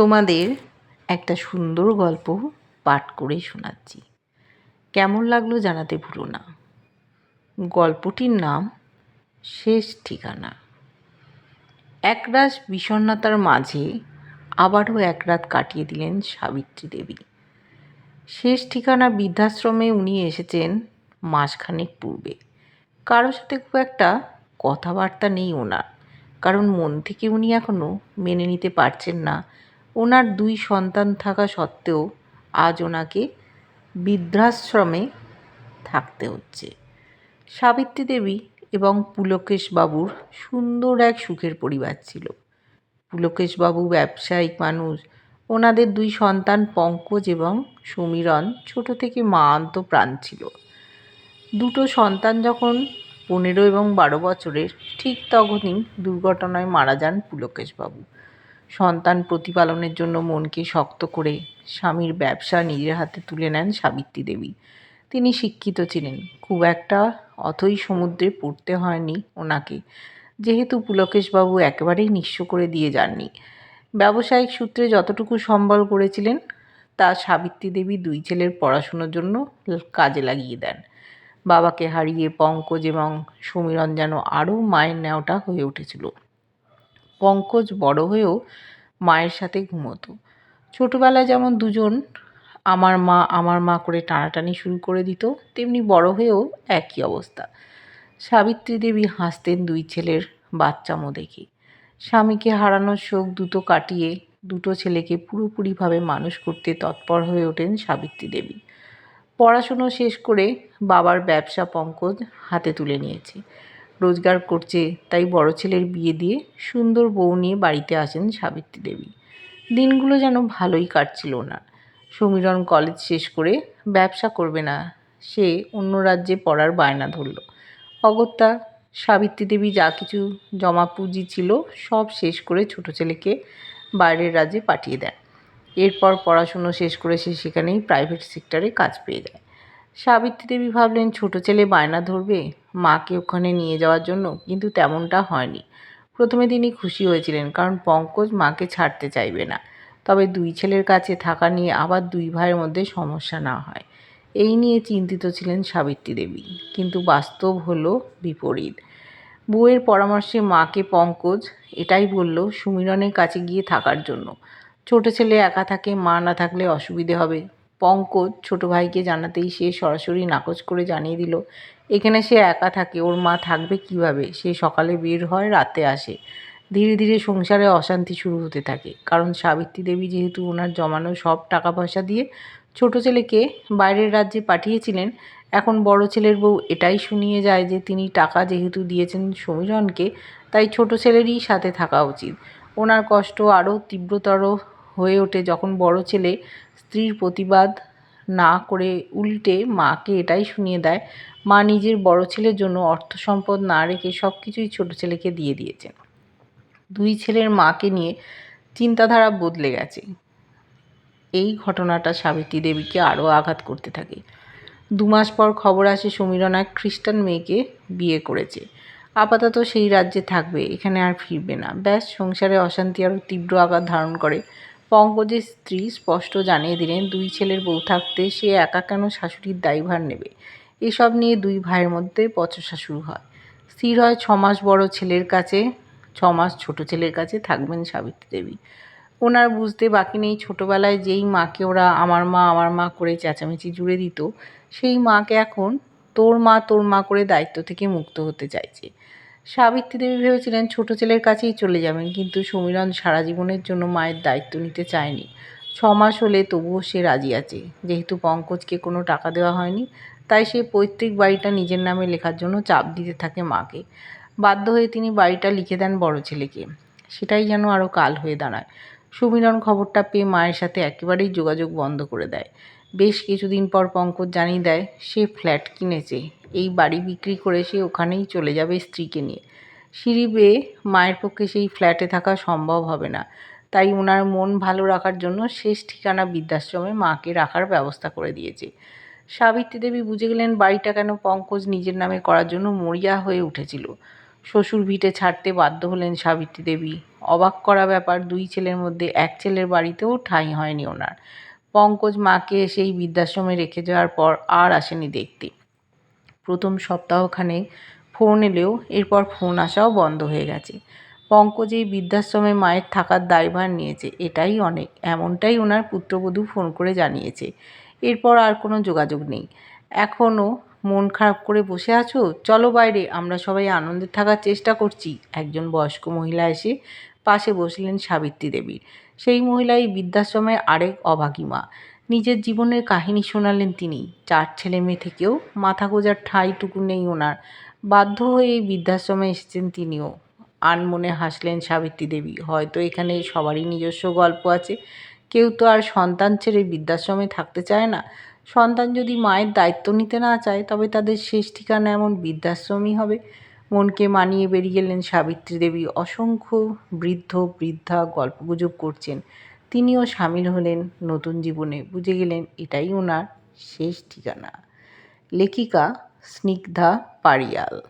তোমাদের একটা সুন্দর গল্প পাঠ করে শোনাচ্ছি। কেমন লাগল জানাতে ভুলো না। গল্পটির নাম শেষ ঠিকানা। একরাশ বিষণ্ণতার মাঝে আবারও এক রাত কাটিয়ে দিলেন সাবিত্রী দেবী। শেষ ঠিকানা বৃদ্ধাশ্রমে উনি এসেছেন মাসখানেক পূর্বে। কারোর সাথে খুব একটা কথাবার্তা নেই ওনার, কারণ মন থেকে উনি এখনও মেনে নিতে পারছেন না ওনার দুই সন্তান থাকা সত্ত্বেও আজ ওনাকে বৃদ্ধাশ্রমে থাকতে হচ্ছে। সাবিত্রী দেবী এবং পুলকেশবাবুর সুন্দর এক সুখের পরিবার ছিল। পুলকেশবাবু ব্যবসায়িক মানুষ। ওনাদের দুই সন্তান পঙ্কজ এবং সমীরণ ছোট থেকে মা প্রাণ ছিল। দুটো সন্তান যখন পনেরো এবং বারো বছরের ঠিক তখনই দুর্ঘটনায় মারা যান পুলকেশবাবু। সন্তান প্রতিপালনের জন্য মনকে শক্ত করে স্বামীর ব্যবসা নিজের হাতে তুলে নেন সাবিত্রী দেবী। তিনি শিক্ষিত ছিলেন। খুব একটা অথই সমুদ্রে পড়তে হয়নি ওনাকে। যেহেতু পুলকেশবাবু একেবারেই নিঃস্ব করে দিয়ে যাননি। ব্যবসায়িক সূত্রে যতটুকু সম্বল করেছিলেন, তা সাবিত্রী দেবী দুই ছেলের পড়াশুনোর জন্য কাজে লাগিয়ে দেন। বাবাকে হারিয়ে পঙ্কজ এবং সমীরণ যেন আরও মায়ের নেওয়াটা হয়ে উঠেছিল। পঙ্কজ বড় হয়েও মায়ের সাথে ঘুমোতো। ছোটোবেলায় যেমন দুজন আমার মা আমার মা করে টানাটানি শুরু করে দিত, তেমনি বড় হয়েও একই অবস্থা। সাবিত্রী দেবী হাসতেন দুই ছেলের বাচ্চামো দেখে স্বামীকে হারানোর শোক দুটো কাটিয়ে দুটো ছেলেকে পুরোপুরিভাবে মানুষ করতে তৎপর হয়ে ওঠেন সাবিত্রী দেবী। পড়াশুনো শেষ করে বাবার ব্যবসা পঙ্কজ হাতে তুলে নিয়েছে। রোজগার করছে, তাই বড় ছেলের বিয়ে দিয়ে সুন্দর বউ নিয়ে বাড়িতে আসেন সাবিত্রী দেবী। দিনগুলো যেন ভালোই কাটছিল না সমীরণ কলেজ শেষ করে ব্যবসা করবে না, সে অন্য রাজ্যে পড়ার বায়না ধরল। অগত্যা সাবিত্রী দেবী যা কিছু জমা পুঁজি ছিল সব শেষ করে ছোট ছেলেকে বাইরের রাজ্যে পাঠিয়ে দেয় এরপর পড়াশুনো শেষ করে সে সেখানেই প্রাইভেট সেক্টরে কাজ পেয়ে যায়। সাবিত্রী দেবী ভাবলেন, ছোট ছেলে বায়না ধরবে মাকে ওখানে নিয়ে যাওয়ার জন্য? কিন্তু তেমনটা হয়নি। প্রথমে তিনি খুশি হয়েছিলেন, কারণ পঙ্কজ মাকে ছাড়তে চাইবে না। তবে দুই ছেলের কাছে থাকা নিয়ে আবার দুই ভাইয়ের মধ্যে সমস্যা না হয়। এই নিয়ে চিন্তিত ছিলেন সাবিত্রী দেবী, কিন্তু বাস্তব হলো বিপরীত। বউয়ের পরামর্শে মাকে পঙ্কজ এটাই বলল, সুমিরনের কাছে গিয়ে থাকার জন্য। ছোট ছেলে একা থাকে, মা না থাকলে অসুবিধে হবে। পঙ্কজ ছোট ভাইকে জানাতেই সে সরাসরি নাকচ করে জানিয়ে দিল, এখানে সে একা থাকে, ওর মা থাকবে কীভাবে? সে সকালে বের হয়, রাতে আসে। ধীরে ধীরে সংসারে অশান্তি শুরু হতে থাকে, কারণ সাবিত্রী দেবী যেহেতু ওনার জমানো সব টাকা পয়সা দিয়ে ছোট ছেলেকে বাইরের রাজ্যে পাঠিয়েছিলেন, এখন বড় ছেলের বউ এটাই শুনিয়ে যায় যে তিনি টাকা যেহেতু দিয়েছেন সমীরণকে, তাই ছোট ছেলেরই সাথে থাকা উচিত। ওনার কষ্ট আরও তীব্রতর হয়ে ওঠে যখন বড় ছেলে স্ত্রীর প্রতিবাদ না করে উল্টে মাকে এটাই শুনিয়ে দেয়, মা নিজের বড় ছেলের জন্য অর্থ সম্পদ না রেখে সব কিছুই ছোটো ছেলেকে দিয়ে দিয়েছেন দুই ছেলের মাকে নিয়ে চিন্তাধারা বদলে গেছে। এই ঘটনাটা সাবিত্রী দেবীকে আরও আঘাত করতে থাকে। দু মাস পর খবর আসে সমীরণ এক খ্রিস্টান মেয়েকে বিয়ে করেছে। আপাতত সেই রাজ্যে থাকবে, এখানে আর ফিরবে না। ব্যাস, সংসারে অশান্তি আরও তীব্র আঘাত ধারণ করে। পঙ্কজের স্ত্রী স্পষ্ট জানিয়ে দিলেন, দুই ছেলের বউ থাকতে সে একা কেন শাশুড়ির দায়ভার নেবে? এসব নিয়ে দুই ভাইয়ের মধ্যে পচসা শুরু হয়। স্থির হয়, ছমাস বড় ছেলের কাছে, ছমাস ছোট ছেলের কাছে থাকবেন সাবিত্রী দেবী। ওনার বুঝতে বাকি নেই, ছোটোবেলায় যেই মাকে ওরা আমার মা আমার মা করে চেঁচামেচি জুড়ে দিত, সেই মাকে এখন তোর মা তোর মা করে দায়িত্ব থেকে মুক্ত হতে চাইছে। সাবিত্রী দেবী ভেবেছিলেন ছোট ছেলের কাছেই চলে যাবেন, কিন্তু সমীরণ সারা জীবনের জন্য মায়ের দায়িত্ব নিতে চায়নি। ছ মাস হলে তবুও সে রাজি আছে। যেহেতু পঙ্কজকে কোনো টাকা দেওয়া হয়নি, তাই সে পৈতৃক বাড়িটা নিজের নামে লেখার জন্য চাপ দিতে থাকে মাকে। বাধ্য হয়ে তিনি বাড়িটা লিখে দেন বড় ছেলেকে। সেটাই যেন আরও কাল হয়ে দাঁড়ায়। সুমিরন খবরটা পেয়ে মায়ের সাথে একেবারেই যোগাযোগ বন্ধ করে দেয়। বেশ কিছুদিন পর পঙ্কজ জানিয়ে দেয়, সে ফ্ল্যাট কিনেছে। এই বাড়ি বিক্রি করে সে ওখানেই চলে যাবে স্ত্রীকে নিয়ে। সিঁড়ি বেয়ে মায়ের পক্ষে সেই ফ্ল্যাটে থাকা সম্ভব হবে না। তাই ওনার মন ভালো রাখার জন্য শেষ ঠিকানা বৃদ্ধাশ্রমে মাকে রাখার ব্যবস্থা করে দিয়েছে। সাবিত্রী দেবী বুঝে গেলেন বাড়িটা কেন পঙ্কজ নিজের নামে করার জন্য মরিয়া হয়ে উঠেছিল। শ্বশুর ভিটে ছাড়তে বাধ্য হলেন সাবিত্রী দেবী। অবাক করা ব্যাপার, দুই ছেলের মধ্যে এক ছেলের বাড়িতেও ঠাঁই হয়নি ওনার। পঙ্কজ মাকে সেই বৃদ্ধাশ্রমে রেখে যাওয়ার পর আর আসেনি দেখতে। প্রথম সপ্তাহখানে ফোন এলেও এরপর ফোন আসাও বন্ধ হয়ে গেছে। পঙ্কজ এই বৃদ্ধাশ্রমে মায়ের থাকার দায়ভার নিয়েছে, এটাই অনেক, এমনটাই ওনার পুত্রবধূ ফোন করে জানিয়েছে। এরপর আর কোনো যোগাযোগ নেই। এখনও মন খারাপ করে বসে আছো? চলো বাইরে, আমরা সবাই আনন্দে থাকার চেষ্টা করছি। একজন বয়স্ক মহিলা এসে পাশে বসলেন সাবিত্রী দেবীর। সেই মহিলাই বৃদ্ধাশ্রমের আরেক অভাগী মা। নিজের জীবনের কাহিনী শোনালেন তিনি। চার ছেলে মেয়ে থেকেও মাথা গোজার ঠাঁইটুকু নেই ওনার। বাধ্য হয়ে এই বৃদ্ধাশ্রমে এসেছেন তিনিও। আনমনে হাসলেন সাবিত্রী দেবী। হয়তো এখানে সবারই নিজস্ব গল্প আছে। কেউ তো আর সন্তান ছেড়ে বৃদ্ধাশ্রমে থাকতে চায় না। সন্তান যদি মায়ের দায়িত্ব নিতে না চায়, তবে তাদের শেষ ঠিকানা এমন বৃদ্ধাশ্রমই হবে। মনকে মানিয়ে বেরিয়ে গেলেন সাবিত্রী দেবী। অসংখ্য বৃদ্ধ, বৃদ্ধা গল্পগুজব করছেন। তিনিও সামিল হলেন নতুন জীবনে। বুঝে গেলেন এটাই ওনার শেষ ঠিকানা। লেখিকা স্নিগ্ধা পারিয়াল।